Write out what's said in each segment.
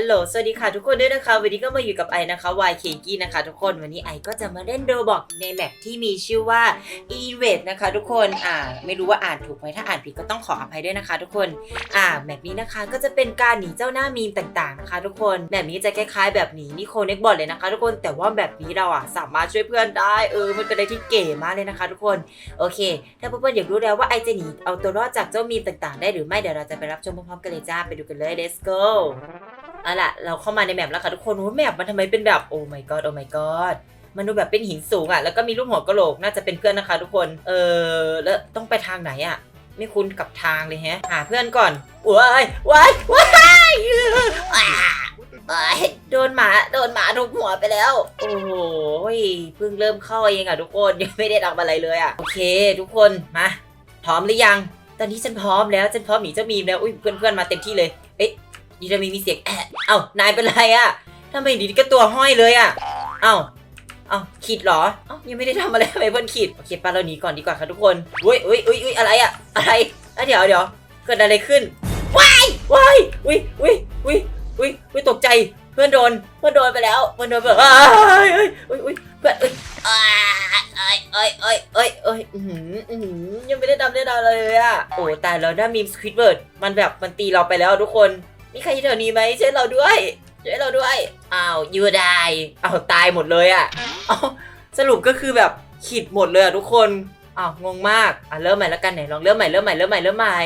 ฮัลโหล สวัสดีค่ะทุกคนด้วยนะคะ วันนี้ก็มาอยู่กับไอนะคะ YK กี้นะคะ ทุกคน วันนี้ไอก็จะมาเล่นโดบอกในแมปที่มีชื่อว่า e v e t นะคะ ทุกคน อ่า ไม่รู้ว่าอ่านถูกไหมถ้าอ่านผิดก็ต้องขออภัยด้วยนะคะ ทุกคน อ่า แมปนี้นะคะก็จะเป็นการหนีเจ้าหน้ามีมต่างๆนะคะ ทุกคน แบบนี้จะคล้ายๆ แบบหนีนิโคเน็กบอลเลยนะคะ ทุกคน แต่ว่าแบบนี้เราอะสามารถช่วยเพื่อนได้ เออ มันเป็นอะไรที่เก๋มากเลยนะคะ ทุกคน โอเค ถ้าเพื่อนๆอยากรู้แล้วว่าไอจะหนีเอาตัวรอดจากเจ้ามีมต่างๆ ได้หรือไม่ เดี๋ยวเราจะไปรับชมพร้อมๆกันเลยจ้า ไปดูกันเลย let's go เอาล่ะ เราเข้ามาในแมปแล้วค่ะทุกคนโอ้แมปมันทำไมเป็นแบบโอ้ my god โอ้ my god มันดูแบบเป็นหินสูงอะ แล้วก็มีรูปหัวกะโหลกน่าจะเป็นเพื่อนนะคะ ทุกคน เออ แล้วต้องไปทางไหนอะ ไม่คุ้นกับทางเลยแฮะ หาเพื่อนก่อนว้ายว้ายว้ายว้ายโดนหมา โดนหมาทุบหัวไปแล้ว โอ้โหเพิ่งเริ่มเข้าเองอะทุกคน ยังไม่ได้ทำอะไรเลยอะ โอเค ทุกคน มา พร้อมหรือยัง ตอนนี้ฉันพร้อมแล้ว ฉันพร้อมหนีเจ้ามีมแล้ว อุ้ยเพื่อนๆมาเต็มที่เลย ดีจะมีมีเสียงแอะเอ้านายเป็นไรอะทำไมดีก็ตัวห้อยเลยอะเอ้าเอ้าขีดเหรอเอ้ายังไม่ได้ทำอะไรทำไมเพื่อนขีดโอเคปาเราหนีก่อนดีกว่าค่ะทุกคนอุ้ยอุ้ยอุ้ยอุ้ยอะไรอะอะไรอะเดี๋ยวเดี๋ยวเกิดอะไรขึ้นว้ายว้ายอุ้ยอุ้ยอุ้ยอุ้ยอุ้ยตกใจเพื่อนโดนเพื่อนโดนไปแล้วเพื่อนโดนไปแล้วอ้ายอุ้ยอุ้ยอุ้ยเพื่อนอุ้ยอ้ายอ้ายอ้ายอ้ายอ้ายอ้ายอื้อหืออื้อหือยังไม่ได้ทำได้ดาวเลยอะโอ้ตายแล้วหน้ามีมสควิดเบิร์ดมันแบบมันตีเราไปแล้วทุกคน มีใครอยู่แถวนี้ไหมช่วยเราด้วยช่วยเราด้วยอ้าวยูได้อ้าวตายหมดเลยอะอ้าวสรุปก็คือแบบขีดหมดเลยอะทุกคนอ้าวงงมากอะเริ่มใหม่แล้วกันไหนลองเริ่มใหม่เริ่มใหม่เริ่มใหม่เริ่มใหม่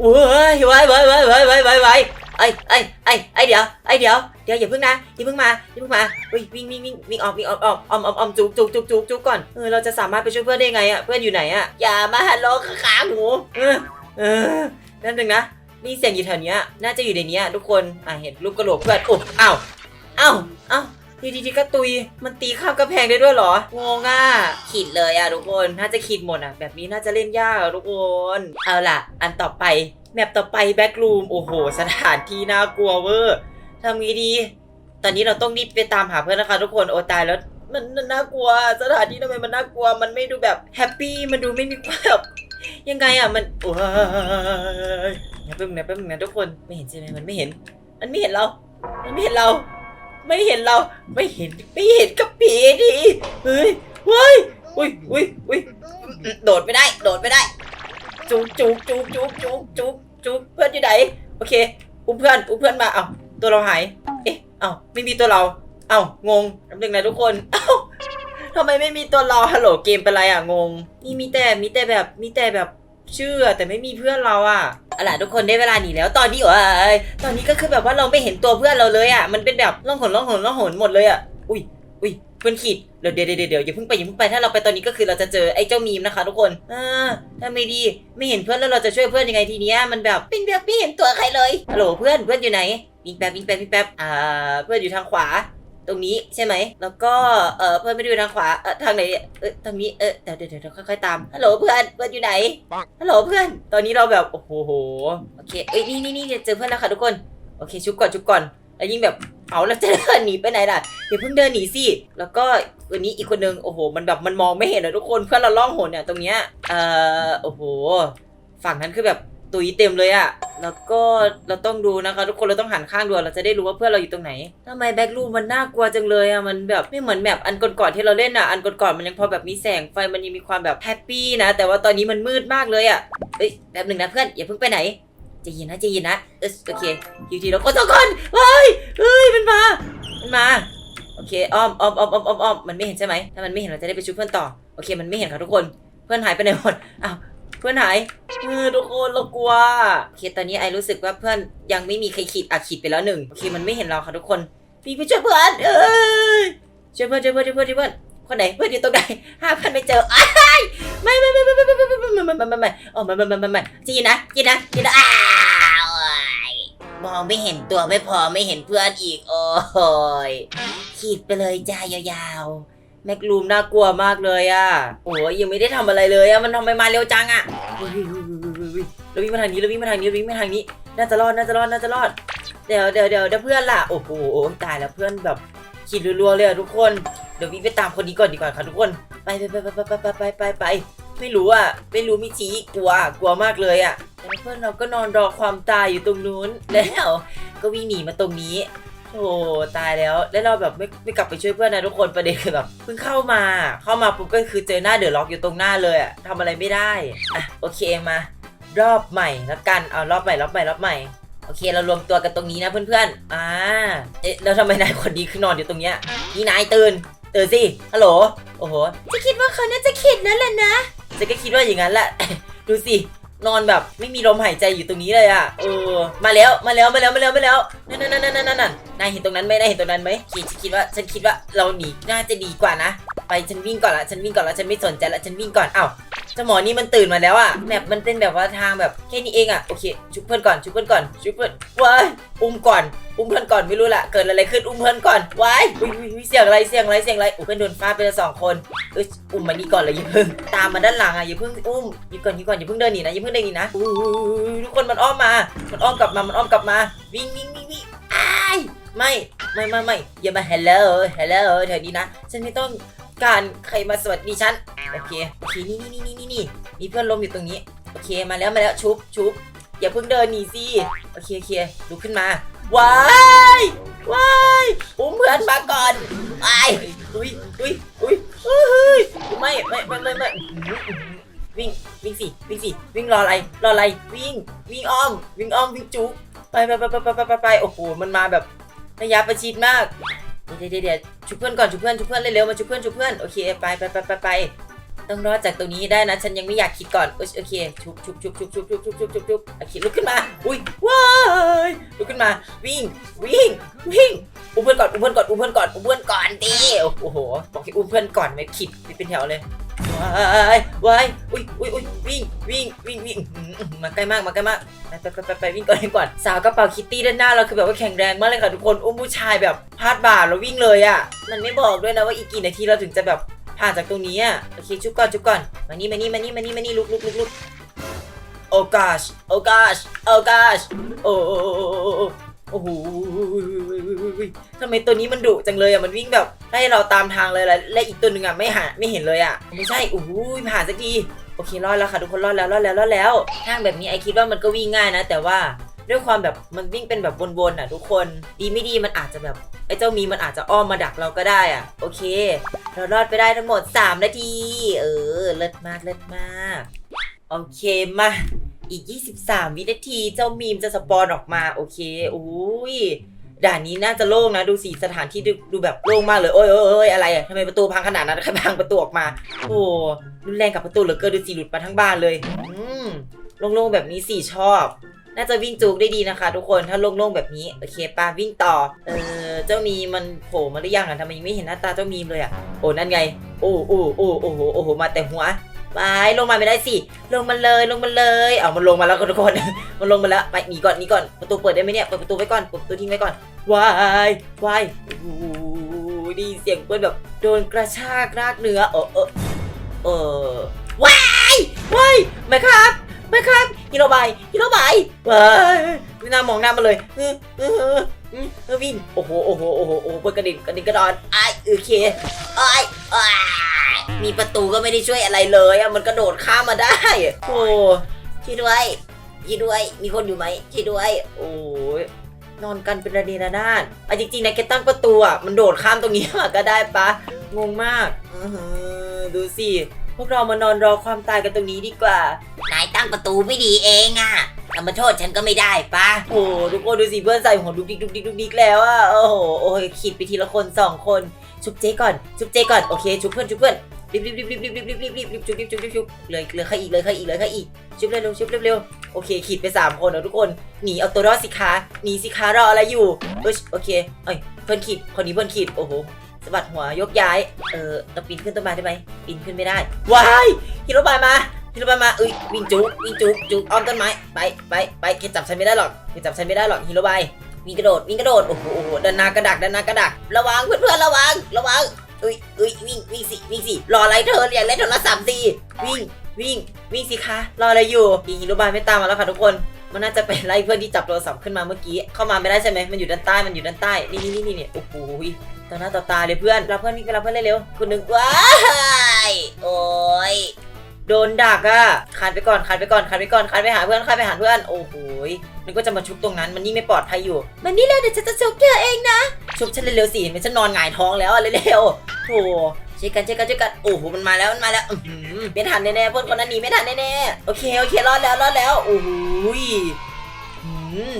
เว้ยไว้ไว้ไว้ไว้ไว้ไว้ไว้ไอ้ไอ้ไอ้ไอ้เดี๋ยวไอ้เดี๋ยวเดี๋ยวอย่าเพิ่งนะอย่าเพิ่งมาอย่าเพิ่งมาเฮ้ยวิ่งวิ่งวิ่งวิ่งออกวิ่งออกออกออมออมออมจุกจุกจุกจุกจุกก่อนเออเราจะสามารถไปช่วยเพื่อนได้ไงอะเพื่อนอยู่ไหนอะอย่ามาฮัลโหลขาหนูเออเออนั่นหนึ่งนะ มีเสียงอยู่แถวเนี้ยน่าจะอยู่ในเนี้ยทุกคนอะเห็นรูปกระโหลกเพื่อนโอ้อ้าวอ้าวอ้าวทีทีทีก็ตุย มันตีข้ามกระแพงได้ด้วยเหรองงอะขีดเลยอะทุกคนน่าจะขีดหมดอะ แบบนี้น่าจะเล่นยากอะทุกคนเอาล่ะ อันต่อไปแมปต่อไปแบ็กรูมโอ้โห สถานที่น่ากลัวเวอร์ทำไงดี ตอนนี้เราต้องรีบไปตามหาเพื่อนนะคะทุกคนโอ้ตายแล้วมันน่ากลัวสถานที่ทำไมมันน่ากลัว มันไม่ดูแบบแฮปปี้มันดูไม่มีความแบบยังไงอะมันโอ้ย นะแป๊บนึงนะแป๊บนึงนะทุกคนไม่เห็นใช่ไหมมันไม่เห็น มันไม่เห็นเรา มันไม่เห็นเรา ไม่เห็นเรา ไม่เห็นไม่เห็นกับผีดิเฮ้ยเฮ้ยอุ้ยอุ้ยอุ้ยโดดไม่ได้ โดดไม่ได้ จุกจุกจุกจุกจุกจุกจุกเพื่อนอยู่ไหนโอเคอุ้มเพื่อนอุ้มเพื่อนมาเอ้าตัวเราหาย เอ๊ะเอ้าไม่มีตัวเรา เอ้างงแป๊บนึงนะทุกคนเอ้าทำไมไม่มีตัวเราฮัลโหลเกมเป็นไรอะงง นี่มีแต่มีแต่แบบมีแต่แบบเชื่อแต่ไม่มีเพื่อนเราอะ เอาล่ะทุกคนได้เวลาหนีแล้วตอนนี้เอ้ยตอนนี้ก็คือแบบว่าเราไม่เห็นตัวเพื่อนเราเลยอะมันเป็นแบบล่องหนล่องหนล่องหนหมดเลยอะอุ้ยอุ้ยเพื่อนขีดเดี๋ยวเดี๋ยวเดี๋ยวเดี๋ยวอย่าเพิ่งไปอย่าเพิ่งไปถ้าเราไปตอนนี้ก็คือเราจะเจอไอ้เจ้ามีมนะคะ ทุกคนอ่าถ้าไม่ดีไม่เห็นเพื่อนแล้วเราจะช่วยเพื่อนยังไงทีเนี้ยมันแบบเป็นแบบไม่เห็นตัวใครเลยฮัลโหลเพื่อนเพื่อนอยู่ไหนวิ่งแป๊บวิ่งแป๊บวิ่งแป๊บอ่าเพื่อนอยู่ทางขวา ตรงนี้ใช่ไหม แล้วก็เออเพื่อนไม่ได้อยู่ทางขวาเออทางไหนเออทางนี้เออเดี๋ยวเดี๋ยวเดี๋ยวค่อยๆตามฮัลโหลเพื่อนเพื่อนอยู่ไหนฮัลโหลเพื่อน ตอนนี้เราแบบโอ้โหโอเคเอ้ยนี่นี่นี่เจอเพื่อนแล้วค่ะทุกคนโอเคชุบก่อนชุบก่อนแล้วยิ่งแบบเอาแล้วจะเดินหนีไปไหนล่ะอย่าเพิ่งเดินหนีสิแล้วก็วันนี้อีกคนนึงโอ้โห มันแบบมันมองไม่เห็นอะทุกคนเพื่อนเราล่องหนเนี่ยตรงเนี้ยเอ่อโอ้โห ฝั่งนั้นคือแบบ ตุยเต็มเลยอะแล้วก็เราต้องดูนะคะ ทุกคนเราต้องหันข้างดูเราจะได้รู้ว่าเพื่อนเราอยู่ตรงไหนทำไมแบ็กรูมมันน่ากลัวจังเลยอะมันแบบไม่เหมือนแบบอันก่อนๆที่เราเล่นอะอันก่อนๆมันยังพอแบบมีแสงไฟมันยังมีความแบบแฮปปี้นะ แต่ว่าตอนนี้มันมืดมากเลยอะเอ้ยแป๊บหนึ่งนะเพื่อนอย่าเพิ่งไปไหนจเย็นนะจเย็นนะเออโอเคอยู่ทีเราก็ต้องคนเฮ้ยเฮ้ยมันมา มันมาโอเคอ้อมอ้อมอ้อมอ้อมอ้อมมันไม่เห็นใช่ไหมถ้ามันไม่เห็นเราจะได้ไปช่วยเพื่อนต่อโอเค มันไม่เห็นค่ะทุกคน เพื่อนหายไปไหนหมดอ้าว พื่อนหายเออทุกคนเรากลัวโอเคตอนนี้ไอรู้สึกว่าเพื่อนยังไม่มีใครขีดอะขีดไปแล้วหนึ่งโอเคมันไม่เห็นเราค่ะทุกคนพี่ไปช่วยเพื่อนเอ้ยช่วยเพื่อนช่วยเพื่อนช่วยเพื่อนช่วยเพื่อนคนไหนเพื่อนอยู่ตรงไหนห้าพื่อนไม่เจอไม่ไม่ไม่ไม่ไม่ไม่ไม่ไม่ไม่ไม่ไม่ไม่ไม่อ๋อไม่ไม่ไม่ไม่ไม่จีนะจีนะจีนะอ้าวมองไม่เห็นตัวไม่พอไม่เห็นเพื่อนอีกโอ้ยขีดไปเลยจ้ายาวๆ แม็กลูมน่ากลัวมากเลยอะโอ้ยยังไม่ได้ทำอะไรเลยอะมันทำไมมาเร็วจังอะเราวิ่งมาทางนี้เราวิ่งมาทางนี้เราวิ่งมาทางนี้ น่าจะรอดน่าจะรอดน่าจะรอด เดี๋ยวเดี๋ยวเดี๋ยวเดี๋ยวเพื่อนล่ะ โอ้โหตายแล้วเพื่อนแบบขีดรัวๆเลยอะทุกคน เดี๋ยววิ่งไปตามคนนี้ก่อนดีกว่าค่ะทุกคน ไปไปไปไปไปไปไปไปไปไม่รู้อะไม่รู้มิจีกลัวกลัวมากเลยอะเพื่อนเราก็นอนรอความตายอยู่ตรงนู้นแล้วก็วิ่งหนีมาตรงนี้ โอ้ตายแล้วแล้วเราแบบไม่ไม่กลับไปช่วยเพื่อนนะทุกคนประเด็นคือแบบเพิ่งเข้ามา เข้ามาปุ๊บก็คือเจอหน้าเดือดล็อกอยู่ตรงหน้าเลยอะทำอะไรไม่ได้อะโอเคมารอบใหม่ละกันเอารอบใหม่รอบใหม่รอบใหม่โอเคเรารวมตัวกันตรงนี้นะเพื่อนๆอ่าเอ๊ะแล้วทำไมนายคนดีคือนอนอยู่ตรงเนี้ยนี่นายตื่นตื่นสิฮัลโหลโอ้โหจะคิดว่าเขาน่าจะคิดนั่นแหละนะจะก็คิดว่าอย่างนั้นแหละดูสิ นอนแบบไม่มีลมหายใจอยู่ตรงนี้เลยอะเออมาแล้วมาแล้วมาแล้วมาแล้วมาแล้วนั่นนั่นนั่นนั่นนั่นนายเห็นตรงนั้นไหมนายเห็นตรงนั้นไหมคิดคิดว่าฉันคิดว่าเราหนีน่าจะดีกว่านะ ไปฉันวิ่งก่อนละฉันวิ่งก่อนละฉันไม่สนใจละฉันวิ่งก่อนอ้าว เจ้าหมอนี่มันตื่นมาแล้วอะแมปมันเป็นแบบว่าทางแบบแค่นี้เองอะโอเคชุบเพื่อนก่อนชุบเพื่อนก่อนชุบเพื่อนว้ายอุ้มก่อน อุ้มเพื่อนก่อนไม่รู้ละเกิดอะไรขึ้นอุ้มเพื่อนก่อนว้ายอุ๊ยอุ๊ยอุ๊ยเสียงอะไรเสียงอะไรเสียงอะไรอุ้ยเพื่อนโดนฟาดไปล้วสองคนเอ้ยอุ้มมานี่ก่อนเลยอย่าเพิ่งตามมาด้านหลังอะอย่าเพิ่งอุ้มยิบก่อนยิบก่อนอย่าเพิ่งเดินหนีนะอย่าเพิ่งเดินหนีนะทุกคนมันอ้อมมา มันอ้อมกลับมามันอ้อมกลับมา วิ่งวิ่งวิ่งวิ่งอ้ายไม่ไม่ไม่ไม่อย่ามา hello hello เธอนี้นะ ฉันไม่ต้อง การใครมาสวัสดีฉันโอเคโอเคนี่นี่นี่นี่นี่มีเพื่อนล้มอยู่ตรงนี้โอเคมาแล้วมาแล้วชุบชุบอย่าเพิ่งเดินหนีสิโอเคโอเคลุกขึ้นมาว้ายว้ายอุ้มเพื่อนมาก่อนว้ยอุ้ยอุ้ยอุ้ยอุ้ยไม่ไม่ไม่ไม่ไม่วิ่งวิ่งสิวิ่งสิวิ่งรออะไรรออะไรวิ่งวิ่งอ้อม วิ่งอ้อมวิ่งจุกไปไปไปไปไปไปไปโอ้โหมันมาแบบระยะประชิดมาก เดี๋ยวเดี๋ยวชุบเพื่อนก่อนชุบเพื่อนชุบเพื่อนเร็วๆมาชุบเพื่อนชุบเพื่อนโอเคไปไปไปไปไปต้องรอดจากตรงนี้ได้นะ ฉันยังไม่อยากคิดก่อนโอเคชุบชุบชุบชุบชุบชุบชุบชุบชุบชุบโอเคลุกขึ้นมาอุ้ยว้ายลุกขึ้นมาวิ่งวิ่งวิ่งอุ้มเพื่อนก่อนอุ้มเพื่อนก่อนอุ้มเพื่อนก่อนอุ้มเพื่อนก่อนดิโอ้โหบอกให้อุ้มเพื่อนก่อนไม่ขิดไม่เป็นแถวเลย ว้ายว้ายอุ้ยอุ้ยอุ้ยวิ่งวิ่งวิ่งวิ่งมาใกล้มากมาใกล้มากไปไปไปไปวิ่งก่อนวิ่งก่อนสาวกระเป๋าคิตตี้ด้านหน้าเราคือแบบว่าแข็งแรงมากเลยค่ะทุกคนอุ้มผู้ชายแบบพาดบ่าแล้ววิ่งเลยอะ มันไม่บอกด้วยนะว่าอีกกี่นาทีเราถึงจะแบบผ่านจากตรงนี้อะโอเคชุบก่อนชุบก่อนมานี่มานี่มานี่มานี่มานี่ลุกลุกลุกลุกโอ้ gosh โอ้ gosh โอ้ gosh โอ้โอ้โอ้โอ้โอ้โอ้โอ้โหทำไมตัวนี้มันดุจังเลยอะมันวิ่งแบบให้เราตามทางเลยแล้วและอีกตัวหนึ่งอะไม่หาไม่เห็นเลยอะไม่ใช่โอ้โหผ่านสักทีโอเครอดแล้วค่ะทุกคนรอดแล้วรอดแล้วรอดแล้วทางแบบนี้ไอคิดว่ามันก็วิ่งง่ายนะ แต่ว่าด้วยความแบบมันวิ่งเป็นแบบวนๆอะทุกคนดีไม่ดีมันอาจจะแบบไอเจ้ามีมันอาจจะอ้อมมาดักเราก็ได้อะ โอเค เรารอดไปได้ทั้งหมด 3 นาที เออ เลิศมากเลิศมาก โอเคมาอีก 23 วินาทีเจ้ามีมจะสปอนออกมา โอเคอุ้ย ด่านนี้น่าจะโล่งนะ ดูสีสถานที่ดูดูแบบโล่งมากเลยโอ้ยโอ้ยโอ้ยอะไรอะทำไมประตูพังขนาดนั้นใครพังประตูออกมา โอ้รุนแรงกับประตูเหลือเกินดูสิหลุดมาทั้งบ้านเลย อืมโล่งๆแบบนี้สี่ชอบ น่าจะวิ่งจูกได้ดีนะคะ ทุกคนถ้าโล่งๆแบบนี้โอเคปาวิ่งต่อ เออเจ้ามีมันโผล่มาหรือยังอะทำไมยังไม่เห็นหน้าตาเจ้ามีมเลยอะโอ้นั่นไง โอ้โอ้โอ้โอ้โหโอ้โหมาแต่หัว ไปลงมาไม่ได้สิ ลงมาเลยลงมาเลยเอามันลงมาแล้วค่ะทุกคน มันลงมาแล้วไปหนีก่อนหนีก่อนประตูเปิดได้ไหมเนี่ยเปิดประตูไว้ก่อนเปิดประตูทิ้งไว้ก่อนวายวายดีเสียงเปิ้ลแบบโดนกระชากรากเนื้อเออเออเออวายวายไม่ครับไม่ครับฮิโรบายฮิโรบายวายไม่น่ามองหน้ามาเลยเออเออเออวิ่งโอ้โหโอ้โหโอ้โหโอ้โหเปิดกระดิ่งกระดิ่งกระดอนไอโอเคไอายอ้าย มีประตูก็ไม่ได้ช่วยอะไรเลยอะมันกระโดดข้ามมาได้ โอ้ช่วยด้วยช่วยด้วย มีคนอยู่ไหมช่วยด้วย โอ้ยนอนกันเป็นระเนระนาดอะจริงๆนะแกตั้งประตูอะมันโดดข้ามตรงนี้มาก็ได้ปะงงมากออหือดูสิพวกเรามานอนรอความตายกันตรงนี้ดีกว่า นายตั้งประตูไม่ดีเองอะแต่มาโทษฉันก็ไม่ได้ปะโอ้โหทุกคนดูสิเพื่อนใส่หัวดุกดิกดุกดิกดุกดิกแล้วอะโอ้โหโอ้ยขีดไปทีละคนสองคน ชุบเจ๊ก่อน ชุบเจ๊ก่อน โอเค ชุบเพื่อน ชุบเพื่อน รีบรีบรีบรีบรีบรีบรีบรีบรีบรีบชุบรีบชุบรีบชุบเลยเลือใครอีกเลยใครอีกเลยใครอีกชุบเร็วชุบเร็วเร็วโอเคขีดไปสามคนแล้วทุกคนหนีเอาตัวรอดสิคะหนีสิคะรออะไรอยู่เอ้ยโอเคเอ้ยเพื่อนขีดคนนี้เพื่อนขีดโอ้โหสะบัดหัวยกย้ายเออเราปีนขึ้นต้นไม้ได้ไหมปีนขึ้นไม่ได้ว้ายฮิโรบายมาฮิโรบายมาเอ้ยวิ่งจุกวิ่งจุกจุกอ้อมต้นไม้ไปไปไปแกจับฉันไม่ได้หรอกแกจับฉันไม่ได้หรอกฮิโรบายวิ่งกระโดดวิ่งกระโดดโอ้โหโอ้โหดันหนากระดักดันหนากระดัก ระวังเพื่อนๆระวังระวัง เอ้ยเอ้ยวิ่งวิ่งสิวิ่งสิรออะไรเธออยากเล่นโทรศัพท์สิวิ่งวิ่งวิ่งสิคะรออะไรอยู่ฮิโรบายไม่ตามมาแล้วค่ะทุกคนมันน่าจะเป็นไล่เพื่อนที่จับโทรศัพท์ขึ้นมาเมื่อกี้เข้ามาไม่ได้ใช่ไหมมันอยู่ด้านใต้มันอยู่ด้านใต้นี่นี่นี่นี่โอ้โหต่อหน้าต่อตาเลยเพื่อนรับเพื่อนวิ่งไปรับเพื่อนเร็วๆคนหนึ่งว้าไอ้โอ้ยโดนดักอะคานไปก่อนคานไปก่อนคานไปก่อนคานไปหาเพื่อนคานไปหาเพื่อนโอ้โหยนึกว่าจะมาชุบตรงนั้นมันนี่ไม่ปลอดภัยอยู่มันนี่เลยเดี๋ยวฉันจะชุบเธอเองนะ ชุบฉันเร็วๆสิเห็นไหมฉันนอนหงายท้องแล้วอะเร็วๆโถช่วยกันช่วยกันช่วยกันโอ้โหมันมาแล้วมันมาแล้วอื้อหือไม่ทันแน่ๆเพื่อนคนนั้นหนีไม่ทันแน่ๆโอเคโอเครอดแล้วรอดแล้วโอ้โหอืม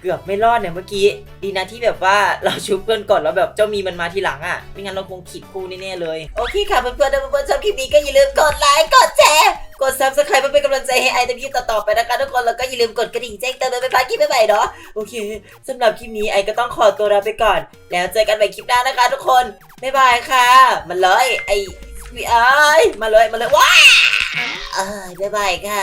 เกือบไม่รอดเนี่ยเมื่อกี้ ดีนะที่แบบว่าเราชุบเพื่อนก่อนแล้วแบบเจ้ามีมันมาทีหลังอะไม่งั้นเราคงขีดคู่แน่ๆเลย โอเคค่ะเพื่อนๆถ้าเพื่อนๆชอบคลิปนี้ก็อย่าลืมกดไลค์กดแชร์ กด subscribe เพื่อเป็นกำลังใจให้ไอในคลิปต่อๆไปนะคะทุกคนแล้วก็อย่าลืมกดกระดิ่งแจ้งเตือนไม่พลาดคลิปใหม่ๆเนาะโอเคสำหรับคลิปนี้ไอก็ต้องขอตัวลาไปก่อน แล้วเจอกันใหม่คลิปหน้านะคะ ทุกคนบ๊ายบายค่ะ มาเลยไอวีไอมาเลยมาเลยว้าบ๊ายบายค่ะ